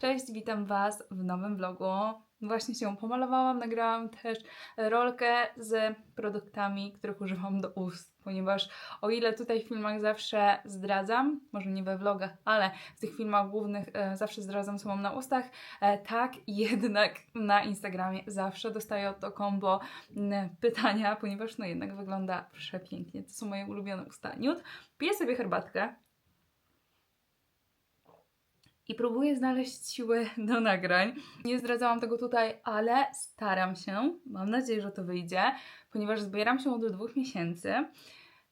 Cześć, witam Was w nowym vlogu. Właśnie się pomalowałam, nagrałam też rolkę z produktami, których używam do ust, ponieważ o ile tutaj w filmach zawsze zdradzam, może nie we vlogach, ale w tych filmach głównych e, zawsze zdradzam, co mam na ustach, e, tak jednak na Instagramie zawsze dostaję o to kombo pytania, ponieważ no jednak wygląda przepięknie. To są moje ulubione usta. Nude. Piję sobie herbatkę, i próbuję znaleźć siły do nagrań. Nie zdradzałam tego tutaj, ale staram się, mam nadzieję, że to wyjdzie, ponieważ zbieram się od dwóch miesięcy,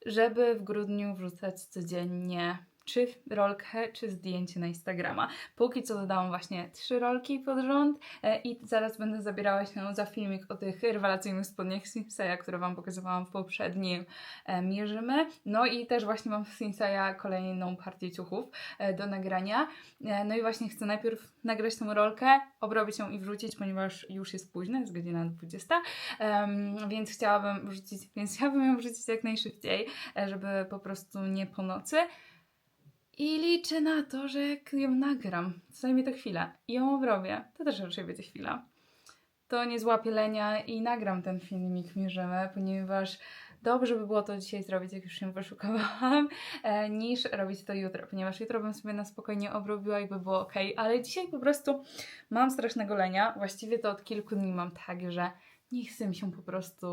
żeby w grudniu wrzucać codziennie czy rolkę, czy zdjęcie na Instagrama. Póki co dodałam właśnie trzy rolki pod rząd e, i zaraz będę zabierała się za filmik o tych rewelacyjnych spodniach Sinseya, które Wam pokazywałam w poprzednim e, Mierzymy. No i też właśnie mam z Sinseya kolejną partię ciuchów e, do nagrania. No i właśnie chcę najpierw nagrać tą rolkę, obrobić ją i wrzucić, ponieważ już jest późno, jest godzina 20, em, więc chciałabym wrzucić, więc chciałabym ją wrzucić jak najszybciej, żeby po prostu nie po nocy. I liczę na to, że jak ją nagram, zajmie to chwilę i ją obrobię, to też raczej będzie chwila, to nie złapię lenia i nagram ten filmik mierzymy, ponieważ dobrze by było to dzisiaj zrobić, jak już się wyszukałam, e, niż robić to jutro, ponieważ jutro bym sobie na spokojnie obrobiła i by było ok, ale dzisiaj po prostu mam strasznego lenia, właściwie to od kilku dni mam tak, że nie chcę mi się po prostu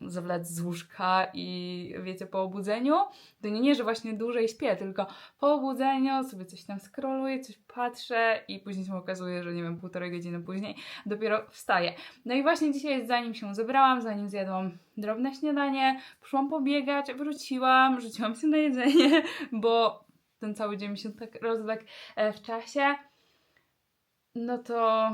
zawlać z łóżka i wiecie, po obudzeniu, to nie, nie, że właśnie dłużej śpię, tylko po obudzeniu sobie coś tam scrolluję, coś patrzę i później się okazuje, że nie wiem, półtorej godziny później dopiero wstaję. No i właśnie dzisiaj, zanim się zebrałam, zanim zjadłam drobne śniadanie, poszłam pobiegać, wróciłam, rzuciłam się na jedzenie, bo ten cały dzień mi się tak rozległ e, w czasie. No to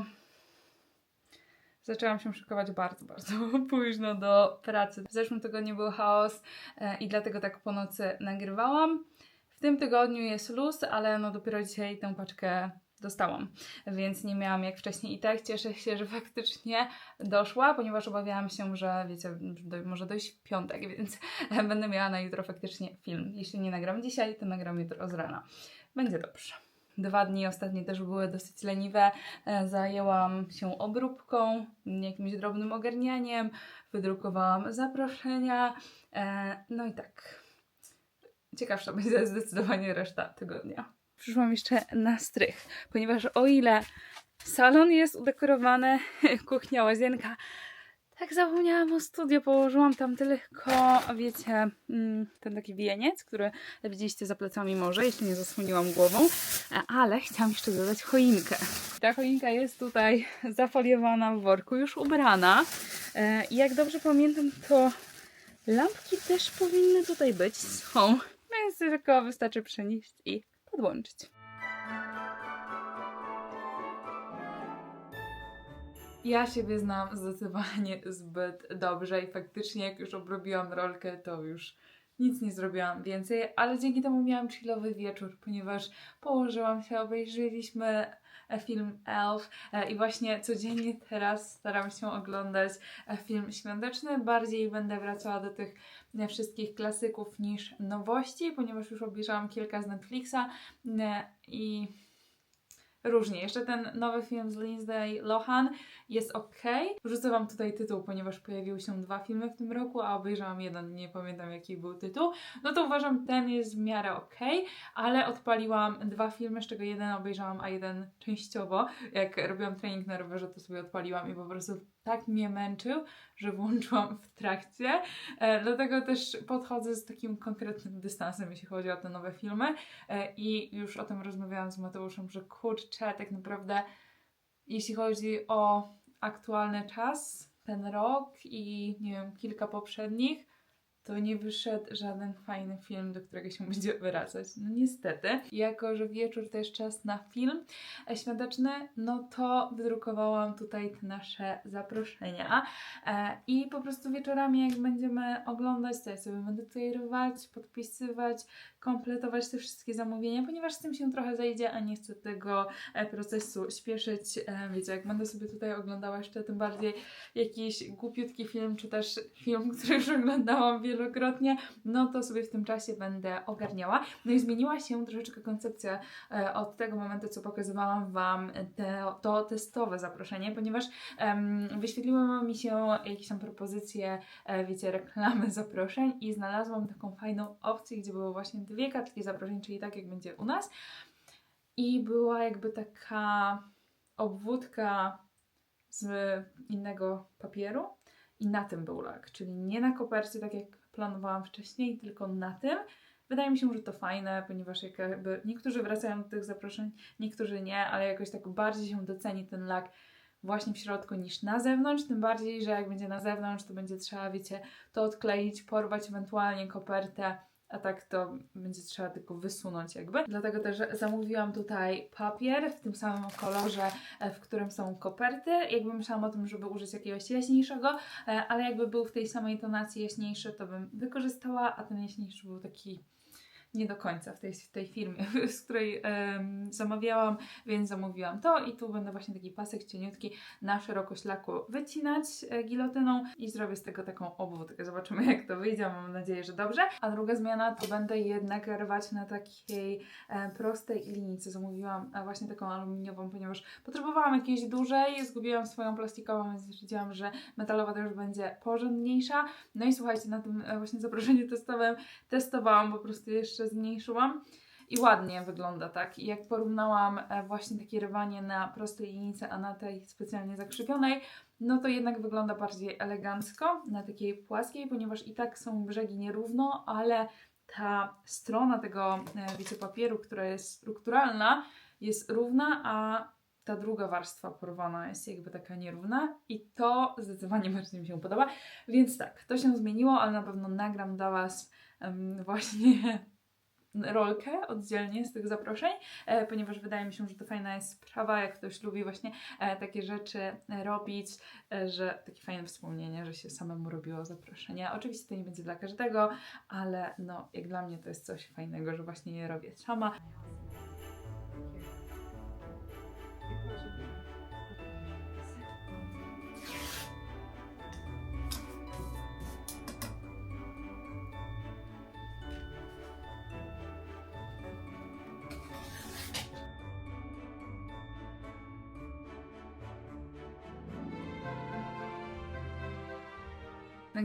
zaczęłam się szykować bardzo, bardzo późno do pracy. W zeszłym tygodniu był chaos e, i dlatego tak po nocy nagrywałam. W tym tygodniu jest luz, ale no dopiero dzisiaj tę paczkę dostałam, więc nie miałam jak wcześniej i tak cieszę się, że faktycznie doszła, ponieważ obawiałam się, że wiecie, do, może dojść w piątek, więc będę miała na jutro faktycznie film. Jeśli nie nagram dzisiaj, to nagram jutro z rana. Będzie dobrze. Dwa dni ostatnie też były dosyć leniwe. E, Zajęłam się obróbką, jakimś drobnym ogarnianiem, wydrukowałam zaproszenia. e, No i tak. Ciekawsza będzie zdecydowanie reszta tygodnia. Przyszłam jeszcze na strych, ponieważ o ile salon jest udekorowany, kuchnia, łazienka, tak zapomniałam o studio, położyłam tam tylko, wiecie, mm, ten taki wieniec, który widzieliście za plecami może, jeśli nie zasłoniłam głową, E, ale chciałam jeszcze dodać choinkę. Ta choinka jest tutaj zafoliowana w worku, już ubrana E, i jak dobrze pamiętam, to lampki też powinny tutaj być, są, więc tylko wystarczy przenieść i podłączyć. Ja siebie znam zdecydowanie zbyt dobrze i faktycznie jak już obrobiłam rolkę, to już nic nie zrobiłam więcej, ale dzięki temu miałam chillowy wieczór, ponieważ położyłam się, obejrzeliśmy e, film Elf e, i właśnie codziennie teraz staram się oglądać e, film świąteczny. Bardziej będę wracała do tych wszystkich klasyków niż nowości, ponieważ już obejrzałam kilka z Netflixa i różnie. Jeszcze ten nowy film z Lindsay Lohan jest ok. Wrzucę Wam tutaj tytuł, ponieważ pojawiły się dwa filmy w tym roku, a obejrzałam jeden, nie pamiętam jaki był tytuł. No to uważam, ten jest w miarę ok, ale odpaliłam dwa filmy, z czego jeden obejrzałam, a jeden częściowo. Jak robiłam trening na rowerze, to sobie odpaliłam i po prostu tak mnie męczył, że włączyłam w trakcie. E, dlatego też podchodzę z takim konkretnym dystansem, jeśli chodzi o te nowe filmy. E, I już o tym rozmawiałam z Mateuszem, że kurczę, tak naprawdę jeśli chodzi o aktualny czas, ten rok i nie wiem, kilka poprzednich, to nie wyszedł żaden fajny film, do którego się będzie wracać. No niestety. Jako, że wieczór to jest czas na film świąteczny, no to wydrukowałam tutaj te nasze zaproszenia. E, I po prostu wieczorami, jak będziemy oglądać, to ja sobie będę tutaj rywać, podpisywać, kompletować te wszystkie zamówienia, ponieważ z tym się trochę zajdzie, a nie chcę tego e, procesu śpieszyć. E, Wiecie, jak będę sobie tutaj oglądała jeszcze tym bardziej jakiś głupiutki film, czy też film, który już oglądałam wielokrotnie, no to sobie w tym czasie będę ogarniała. No i zmieniła się troszeczkę koncepcja e, od tego momentu, co pokazywałam Wam te, to testowe zaproszenie, ponieważ em, wyświetliły mi się jakieś tam propozycje, wiecie, reklamy zaproszeń i znalazłam taką fajną opcję, gdzie były właśnie dwie kartki zaproszeń, czyli tak jak będzie u nas. I była jakby taka obwódka z innego papieru i na tym był lak, czyli nie na kopercie, tak jak planowałam wcześniej, tylko na tym. Wydaje mi się, że to fajne, ponieważ jakby niektórzy wracają do tych zaproszeń, niektórzy nie, ale jakoś tak bardziej się doceni ten lak właśnie w środku niż na zewnątrz, tym bardziej, że jak będzie na zewnątrz, to będzie trzeba, wiecie, to odkleić, porwać ewentualnie kopertę, a tak to będzie trzeba tylko wysunąć jakby. Dlatego też zamówiłam tutaj papier w tym samym kolorze, e, w którym są koperty. Jakby myślałam o tym, żeby użyć jakiegoś jaśniejszego, e, ale jakby był w tej samej tonacji jaśniejszy, to bym wykorzystała, a ten jaśniejszy był taki nie do końca w tej, w tej firmie, z której em, zamawiałam, więc zamówiłam to i tu będę właśnie taki pasek cieniutki na szerokość laku wycinać e, gilotyną i zrobię z tego taką obwódkę. Zobaczymy jak to wyjdzie, mam nadzieję, że dobrze. A druga zmiana to będę jednak rwać na takiej e, prostej linijce. Zamówiłam e, właśnie taką aluminiową, ponieważ potrzebowałam jakiejś dużej, zgubiłam swoją plastikową, więc stwierdziłam, że metalowa już będzie porządniejsza. No i słuchajcie, na tym e, właśnie zaproszeniu testowym testowałam, po prostu jeszcze zmniejszyłam. I ładnie wygląda, tak? I jak porównałam e, właśnie takie rywanie na prostej linijce, a na tej specjalnie zakrzywionej, no to jednak wygląda bardziej elegancko na takiej płaskiej, ponieważ i tak są brzegi nierówno, ale ta strona tego, e, wiecie, papieru, która jest strukturalna, jest równa, a ta druga warstwa porwana jest jakby taka nierówna i to zdecydowanie bardziej mi się podoba. Więc tak, to się zmieniło, ale na pewno nagram dla Was em, właśnie rolkę oddzielnie z tych zaproszeń, e, ponieważ wydaje mi się, że to fajna jest sprawa, jak ktoś lubi właśnie e, takie rzeczy e, robić, że takie fajne wspomnienie, że się samemu robiło zaproszenia. Oczywiście to nie będzie dla każdego, ale no jak dla mnie to jest coś fajnego, że właśnie je robię sama.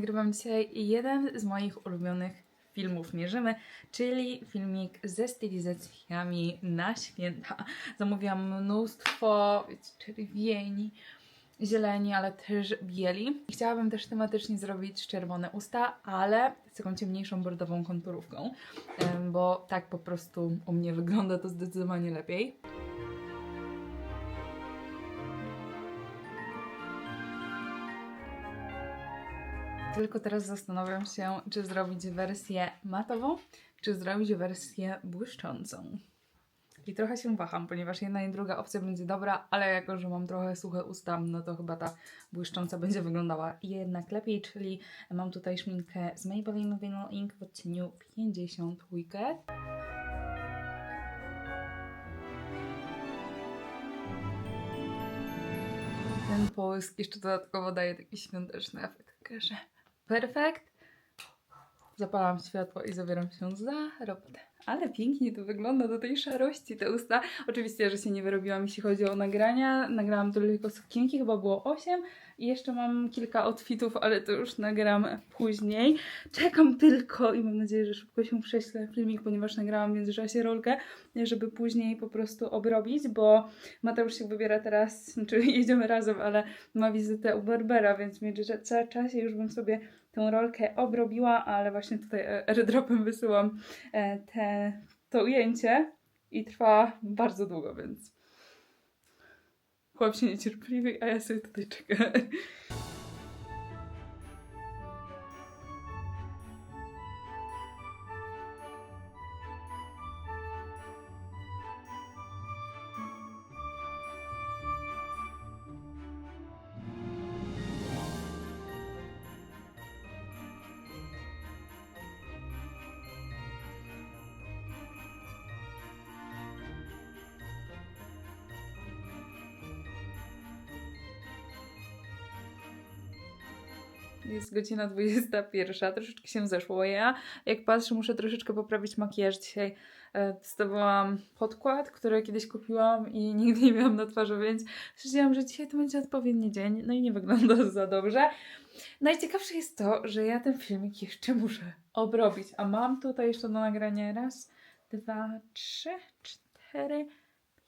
Nagrywam dzisiaj jeden z moich ulubionych filmów Mierzymy, czyli filmik ze stylizacjami na święta. Zamówiłam mnóstwo czerwieni, zieleni, ale też bieli. Chciałabym też tematycznie zrobić czerwone usta, ale z taką ciemniejszą bordową konturówką, bo tak po prostu u mnie wygląda to zdecydowanie lepiej. Tylko teraz zastanawiam się, czy zrobić wersję matową, czy zrobić wersję błyszczącą. I trochę się waham, ponieważ jedna i druga opcja będzie dobra, ale jako, że mam trochę suche usta, no to chyba ta błyszcząca będzie wyglądała jednak lepiej, czyli mam tutaj szminkę z Maybelline Vinyl Ink w odcieniu 50 Wicked. Ten połysk jeszcze dodatkowo daje taki świąteczny efekt, także perfekt. Zapalam światło i zabieram się za robotę. Ale pięknie to wygląda do tej szarości te usta. Oczywiście, że się nie wyrobiłam, jeśli chodzi o nagrania. Nagrałam tylko sukienki, chyba było 8. Jeszcze mam kilka outfitów, ale to już nagram później. Czekam tylko i mam nadzieję, że szybko się prześlę filmik, ponieważ nagrałam w międzyczasie rolkę, żeby później po prostu obrobić, bo Mateusz się wybiera teraz, znaczy jedziemy razem, ale ma wizytę u Barbera, więc w międzyczasie już bym sobie tę rolkę obrobiła, ale właśnie tutaj e, airdropem wysyłam e, te, to ujęcie i trwa bardzo długo, więc chłop się niecierpliwi, a ja sobie tutaj czekam. Jest godzina 21, troszeczkę się zeszło, ja jak patrzę muszę troszeczkę poprawić makijaż dzisiaj. E, Testowałam podkład, który kiedyś kupiłam i nigdy nie miałam na twarzy, więc stwierdziłam, że dzisiaj to będzie odpowiedni dzień, no i nie wygląda za dobrze. Najciekawsze jest to, że ja ten filmik jeszcze muszę obrobić, a mam tutaj jeszcze do nagrania raz, dwa, trzy, cztery,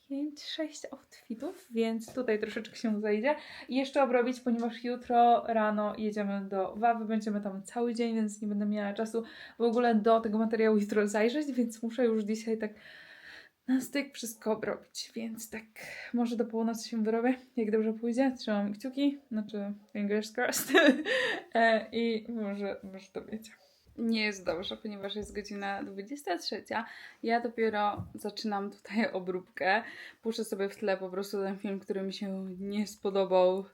pięć, sześć outfitów, więc tutaj troszeczkę się zajdzie. I jeszcze obrobić, ponieważ jutro rano jedziemy do Wawy, będziemy tam cały dzień, więc nie będę miała czasu w ogóle do tego materiału jutro zajrzeć, więc muszę już dzisiaj tak na styk wszystko obrobić, więc tak może do północy się wyrobię, jak dobrze pójdzie, trzymam kciuki, znaczy fingers crossed E, i może, może to wiecie. Nie jest dobrze, ponieważ jest godzina 23. Ja dopiero zaczynam tutaj obróbkę. Puszczę sobie w tle po prostu ten film, który mi się nie spodobał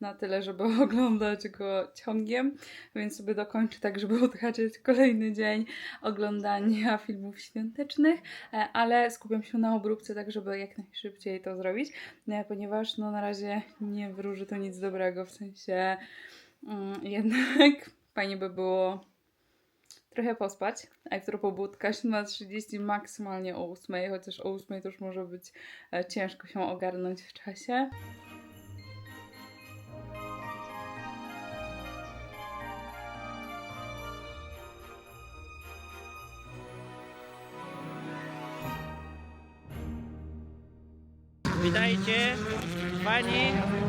na tyle, żeby oglądać go ciągiem, więc sobie dokończę tak, żeby odhaczyć kolejny dzień oglądania filmów świątecznych, e, ale skupiam się na obróbce tak, żeby jak najszybciej to zrobić, e, ponieważ no na razie nie wróży to nic dobrego, w sensie mm, jednak fajnie by było trochę pospać, a jutro pobudka 7.30, maksymalnie o 8, chociaż o 8 to już może być e, ciężko się ogarnąć w czasie. Witajcie, pani.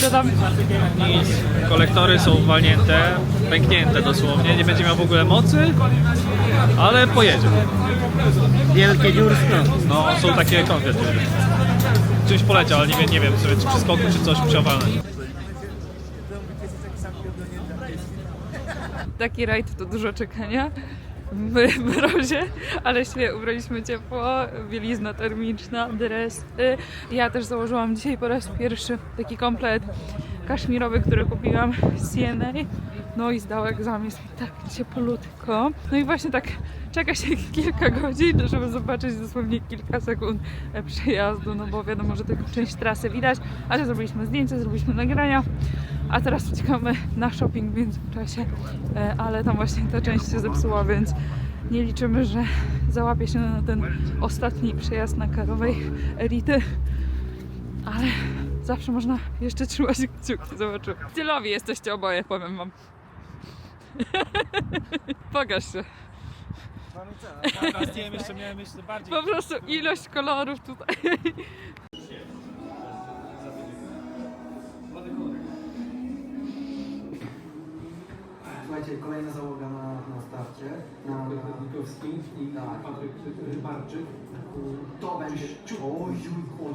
Co tam? Nic. Kolektory są walnięte, pęknięte dosłownie. Nie będzie miał w ogóle mocy, ale pojedzie. Wielkie dziursko. No, są takie konkrety. Czymś poleciał, ale nie wiem, nie wiem sobie, czy przy skoku, czy coś walnąć. Taki rajd to dużo czekania w mrozie, ale się ubraliśmy ciepło, bielizna termiczna, dres. Ja też założyłam dzisiaj po raz pierwszy taki komplet kaszmirowy, który kupiłam z CNA. No i zdał egzamin, jest mi tak cieplutko. No i właśnie tak czeka się kilka godzin, żeby zobaczyć dosłownie kilka sekund przejazdu, no bo wiadomo, że tylko część trasy widać, ale zrobiliśmy zdjęcia, zrobiliśmy nagrania, a teraz uciekamy na shopping w międzyczasie, e, ale tam właśnie ta część się zepsuła, więc nie liczymy, że załapie się na ten ostatni przejazd na karowej elity, ale zawsze można jeszcze trzymać kciuki, zobaczymy. Stylowi jesteście oboje, powiem wam. Pokaż się. Na zdjęciu jeszcze miałem jeszcze bardziej. Po prostu ilość kolorów tutaj. Słuchajcie, kolejna załoga na, na starcie. Na, Patryk Nikowski i Tak. Patryk Rybarczyk. to będzie. Oj, oj,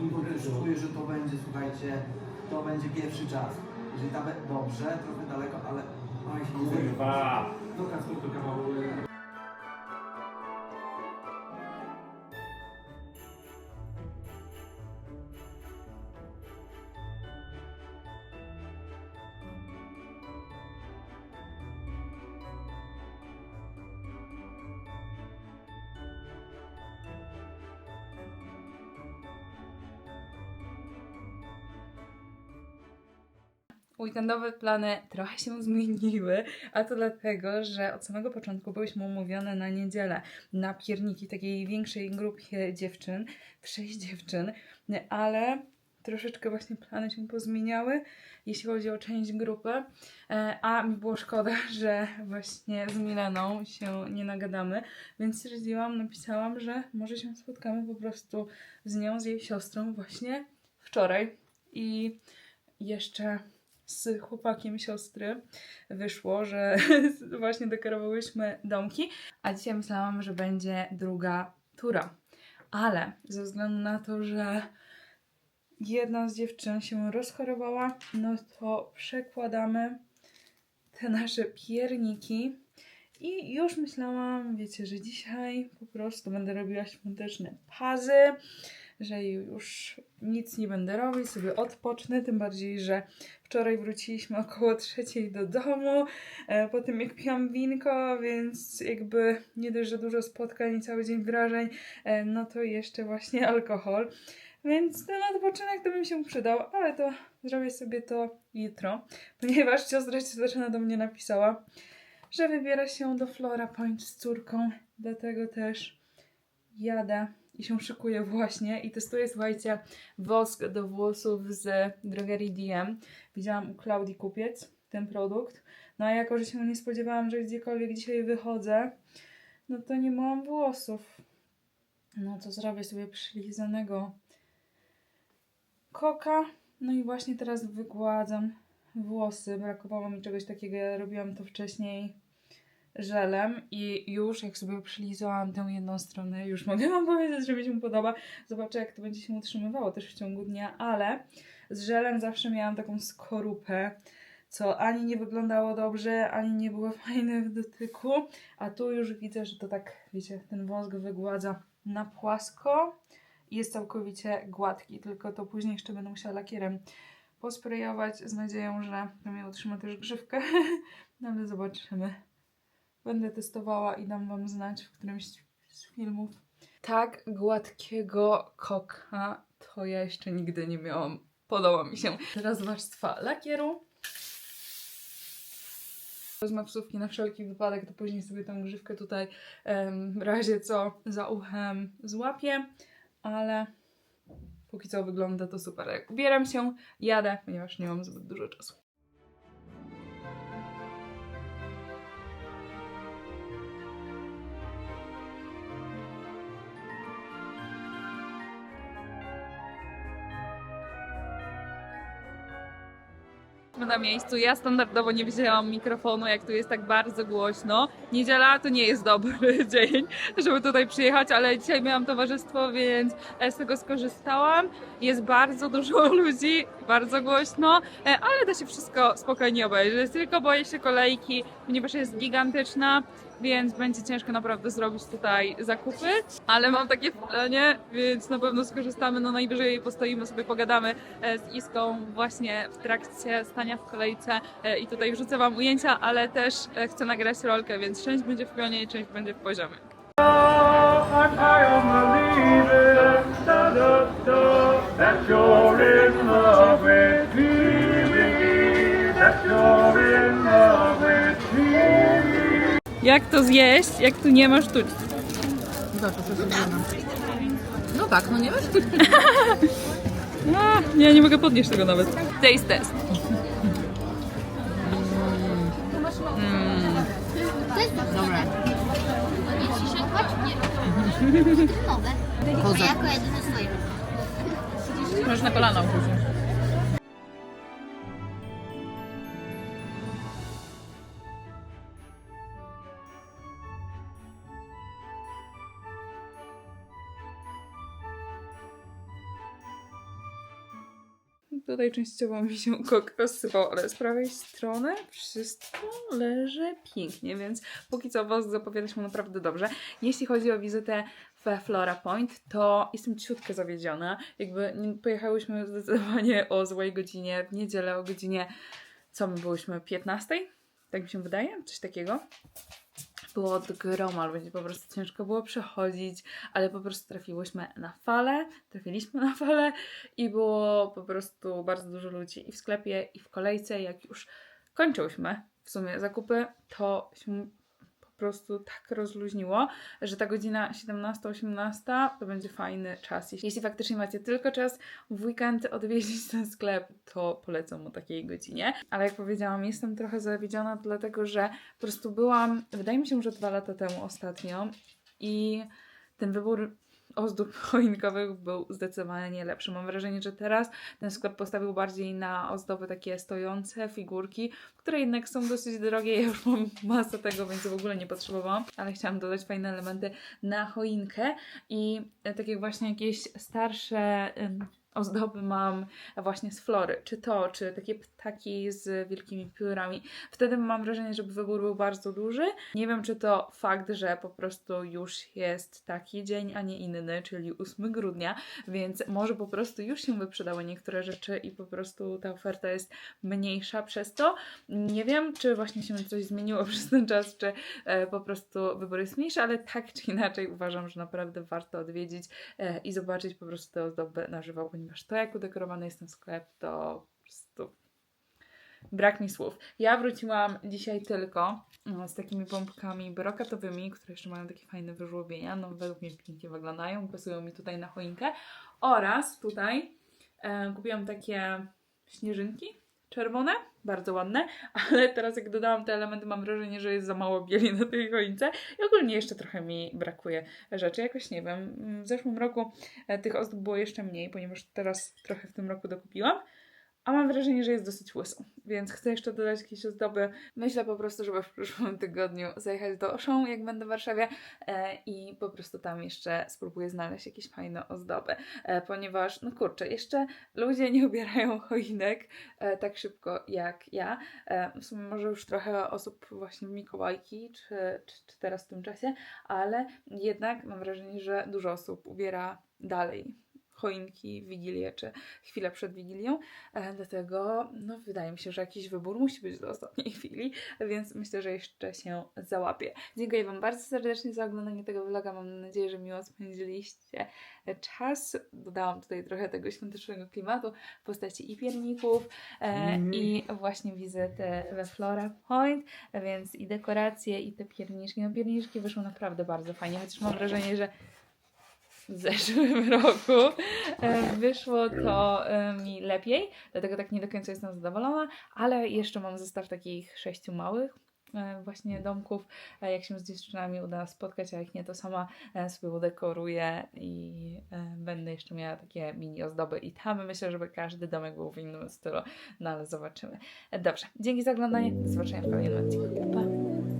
czuję, że to będzie, słuchajcie, to będzie pierwszy czas. Jeżeli ta dobrze, trochę daleko, ale. Kurwa! Do Kacper to kawał... Weekendowe plany trochę się zmieniły, a to dlatego, że od samego początku byłyśmy umówione na niedzielę na pierniki takiej większej grupie dziewczyn, sześć dziewczyn, ale troszeczkę właśnie plany się pozmieniały, jeśli chodzi o część grupy, e, a mi było szkoda, że właśnie z Mileną się nie nagadamy, więc stwierdziłam, napisałam, że może się spotkamy po prostu z nią, z jej siostrą właśnie wczoraj i jeszcze z chłopakiem siostry wyszło, że właśnie dekorowałyśmy domki, a dzisiaj myślałam, że będzie druga tura. Ale ze względu na to, że jedna z dziewczyn się rozchorowała, no to przekładamy te nasze pierniki I już myślałam, wiecie, że dzisiaj po prostu będę robiła świąteczne pazy, że już nic nie będę robić, sobie odpocznę, tym bardziej, że wczoraj wróciliśmy około trzeciej do domu, e, po tym jak piłam winko, więc jakby nie dość, że dużo spotkań i cały dzień wrażeń, e, no to jeszcze właśnie alkohol. Więc ten odpoczynek to mi się przydał, ale to zrobię sobie to jutro, ponieważ siostra zaczyna do mnie napisała, że wybiera się do Flora Point z córką, dlatego też jadę i się szykuję właśnie i testuję, słuchajcie, wosk do włosów z drogerii DM. Widziałam u Klaudii Kupiec ten produkt, no a jako, że się nie spodziewałam, że gdziekolwiek dzisiaj wychodzę, no to nie mam włosów. No to zrobię sobie przylizanego koka. No i właśnie teraz wygładzam włosy. Brakowało mi czegoś takiego. Ja robiłam to wcześniej żelem i już jak sobie przylizałam tę jedną stronę, już mogę wam powiedzieć, że mi się podoba. Zobaczę jak to będzie się utrzymywało też w ciągu dnia, ale z żelem zawsze miałam taką skorupę, co ani nie wyglądało dobrze, ani nie było fajne w dotyku, a tu już widzę, że to tak, wiecie, ten wosk wygładza na płasko i jest całkowicie gładki, tylko to później jeszcze będę musiała lakierem posprejować z nadzieją, że to mi utrzyma też grzywkę, no ale zobaczymy. Będę testowała i dam Wam znać w którymś z filmów. Tak gładkiego koka to ja jeszcze nigdy nie miałam. Podoba mi się. Teraz warstwa lakieru. Wezmę wsówki na wszelki wypadek, to później sobie tą grzywkę tutaj em, razie co za uchem złapię, ale póki co wygląda to super. Jak ubieram się, jadę, ponieważ nie mam zbyt dużo czasu. Na miejscu. Ja standardowo nie wzięłam mikrofonu, jak tu jest tak bardzo głośno. Niedziela to nie jest dobry dzień, żeby tutaj przyjechać, ale dzisiaj miałam towarzystwo, więc e, z tego skorzystałam. Jest bardzo dużo ludzi, bardzo głośno, e, ale da się wszystko spokojnie obejrzeć. Tylko boję się kolejki, ponieważ jest gigantyczna, więc będzie ciężko naprawdę zrobić tutaj zakupy. Ale mam takie planie, więc na pewno skorzystamy. No najwyżej postoimy sobie, pogadamy e, z Iską właśnie w trakcie stania w kolejce e, i tutaj wrzucę Wam ujęcia, ale też e, chcę nagrać rolkę, więc część będzie w pionie i część będzie w poziomie. That Jak to zjeść, jak tu nie ma sztuczki? No tak, no nie wiesz? A, nie, nie mogę podnieść tego nawet. Taste test. Nie. Nowe. Jako jedyny swoje. Możesz na kolana usiąść. Tutaj częściowo mi się kok rozsypał, ale z prawej strony wszystko leży pięknie, więc póki co was zapowiada się naprawdę dobrze. Jeśli chodzi o wizytę we Flora Point, to jestem ciutkę zawiedziona. Jakby pojechałyśmy zdecydowanie o złej godzinie, w niedzielę o godzinie, co my byłyśmy, 15? Tak mi się wydaje, coś takiego. Było od groma, będzie po prostu ciężko było przechodzić, ale po prostu trafiłyśmy na falę, trafiliśmy na falę i było po prostu bardzo dużo ludzi i w sklepie, i w kolejce. Jak już kończyłyśmy w sumie zakupy, to się po prostu tak rozluźniło, że ta godzina 17-18 to będzie fajny czas. Jeśli faktycznie macie tylko czas w weekend odwiedzić ten sklep, to polecam o takiej godzinie. Ale jak powiedziałam, jestem trochę zawiedziona, dlatego że po prostu byłam, wydaje mi się, że dwa lata temu ostatnio i ten wybór ozdób choinkowych był zdecydowanie lepszy. Mam wrażenie, że teraz ten sklep postawił bardziej na ozdoby takie stojące, figurki, które jednak są dosyć drogie. Ja już mam masę tego, więc w ogóle nie potrzebowałam, ale chciałam dodać fajne elementy na choinkę i e, takie właśnie jakieś starsze ozdoby mam właśnie z flory, czy to, czy takie ptaki z wielkimi piórami. Wtedy mam wrażenie, że wybór był bardzo duży. Nie wiem, czy to fakt, że po prostu już jest taki dzień, a nie inny, czyli 8 grudnia, więc może po prostu już się wyprzedały niektóre rzeczy i po prostu ta oferta jest mniejsza przez to. Nie wiem, czy właśnie się coś zmieniło przez ten czas, czy e, po prostu wybór jest mniejszy, ale tak czy inaczej uważam, że naprawdę warto odwiedzić e, i zobaczyć po prostu te ozdoby na żywo, ponieważ to, jak udekorowany jest ten sklep, to po prostu brak mi słów. Ja wróciłam dzisiaj tylko e, z takimi pompkami brokatowymi, które jeszcze mają takie fajne wyżłobienia. No, według mnie pięknie wyglądają, pasują mi tutaj na choinkę. Oraz tutaj e, kupiłam takie śnieżynki czerwone, bardzo ładne, ale teraz jak dodałam te elementy, mam wrażenie, że jest za mało bieli na tej choince i ogólnie jeszcze trochę mi brakuje rzeczy. Jakoś nie wiem, w zeszłym roku e, tych ozdób było jeszcze mniej, ponieważ teraz trochę w tym roku dokupiłam. A mam wrażenie, że jest dosyć łysą, więc chcę jeszcze dodać jakieś ozdoby. Myślę po prostu, żeby w przyszłym tygodniu zajechać do Auchan, jak będę w Warszawie e, i po prostu tam jeszcze spróbuję znaleźć jakieś fajne ozdoby, e, ponieważ, no kurczę, jeszcze ludzie nie ubierają choinek e, tak szybko jak ja. E, w sumie może już trochę osób właśnie Mikołajki, czy, czy, czy teraz w tym czasie, ale jednak mam wrażenie, że dużo osób ubiera dalej choinki, wigilię, czy chwilę przed Wigilią. E, Dlatego no, wydaje mi się, że jakiś wybór musi być do ostatniej chwili, więc myślę, że jeszcze się załapię. Dziękuję Wam bardzo serdecznie za oglądanie tego vloga. Mam nadzieję, że miło spędziliście czas. Dodałam tutaj trochę tego świątecznego klimatu w postaci i pierników, e, i właśnie wizyty we Flora Point, więc i dekoracje, i te pierniczki. No pierniczki wyszły naprawdę bardzo fajnie, chociaż mam wrażenie, że w zeszłym roku e, wyszło to e, mi lepiej, dlatego tak nie do końca jestem zadowolona, ale jeszcze mam zestaw takich sześciu małych e, właśnie domków, jak się z dziewczynami uda spotkać, a jak nie, to sama sobie udekoruję i będę jeszcze miała takie mini ozdoby i tam myślę, żeby każdy domek był w innym stylu, no ale zobaczymy. Dobrze, dzięki za oglądanie, do zobaczenia w kolejnym odcinku. Pa!